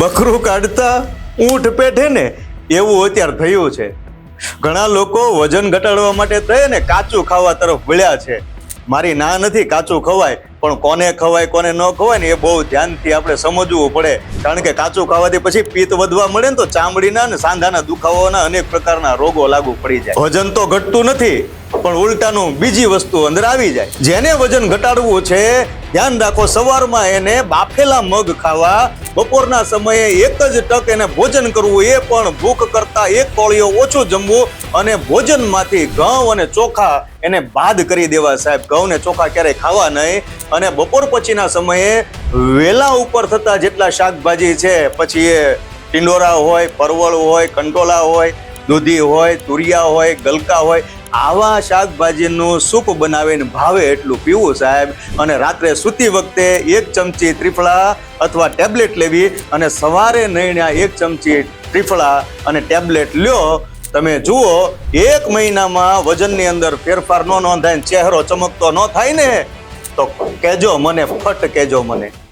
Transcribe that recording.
બકરું કાઢતા ઊંઠ પેઠે ને એવું અત્યારે થયું છે. ઘણા લોકો વજન ઘટાડવા માટે થયે ને કાચું ખાવા તરફ વળ્યા છે. મારી ના નથી કાચું ખવાય, પણ કોને ખવાય, કોને ન ખવાય ને એ બહુ ધ્યાનથી આપણે સમજવું પડે. કારણ કે કાચું ખાવાથી પછી પિત્ત વધવા મળે ને તો ચામડીના ને સાંધાના દુખાવાના અનેક પ્રકારના રોગો લાગુ પડી જાય. વજન તો ઘટતું નથી પણ ઉલટાનું બીજી વસ્તુ અંદર આવી જાય. જેને વજન ઘટાડવું છે, ધ્યાન રાખો, સવારમાં એને બાફેલા મગ ખાવા, બપોરના સમયે એક જ ટક એને ભોજન કરવું, એ પણ ભૂખ કરતા એક કોળીઓ ઓછું જમવું અને ભોજનમાંથી ઘઉં અને ચોખા એને બાદ કરી દેવા સાહેબ. ઘઉં ને ચોખા ક્યારેય ખાવા નહીં અને બપોર પછીના સમયે વેલા ઉપર થતા જેટલા શાકભાજી છે, પછી એ ટિંડોરા હોય, પરવળ હોય, કંટોલા હોય દૂધી હોય, તુરિયા હોય, ગલકા હોય, આવા શાકભાજીનું સૂપ બનાવીને ભાવે એટલું પીવું સાહેબ. અને રાત્રે સૂતી વખતે એક ચમચી ત્રિફળા અથવા ટેબ્લેટ લેવી અને સવારે નહીણા એક ચમચી ત્રિફળા અને ટેબ્લેટ લ્યો. તમે જુઓ, એક મહિનામાં વજનની અંદર ફેરફાર ન નોંધાય ચહેરો ચમકતો ન થાય ને. તો કહેજો મને, ફટ કહેજો મને.